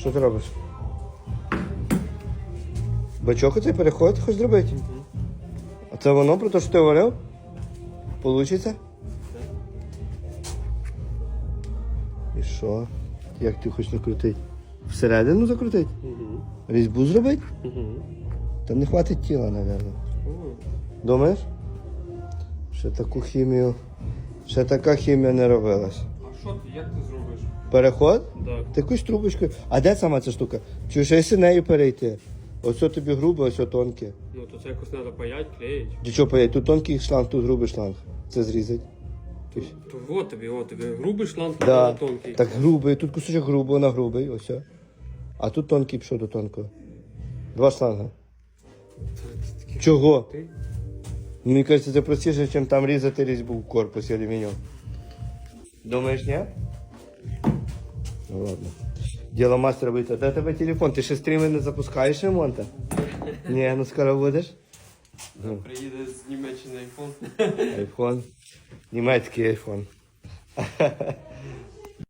Що ти робиш? Бачок оцей переход хочеш зробити? А це воно про те, що ти говорив? Получиться? І що? Як ти хочеш накрутити? Всередину закрутити? Угу. Різьбу зробити? Угу. Та не хватить тіла, напевно. Думаєш? Ще таку хімію. Ще така хімія не робилась. А що ти, як ти зробиш? Переход? Так. Ти трубочкою. А де сама ця штука? Чуєш, якщо нею перейти? Оце тобі грубе, ось тонке. Ну то це якось треба паять, клеїть. Ти що паять? Тут тонкий шланг, тут грубий шланг. Це зрізать. То от тобі, от тобі грубий шланг, Да. а тонкий. Так грубий, тут кусочок грубого на грубий, ось. А тут тонкий пішов до тонкого. Два шланга. Це таке- Чого? Ти? Мені кажеться, це простіше, ніж там різати різьбу в корпусі алюмінієм. Думаєш, ні? Ну ладно. Діло мастера буде. Де тебе телефон? Ти ще стріми не запускаєш ремонта? Ні, ну скоро будеш. Приїде з Німеччини айфон. Айфон. Німецький айфон.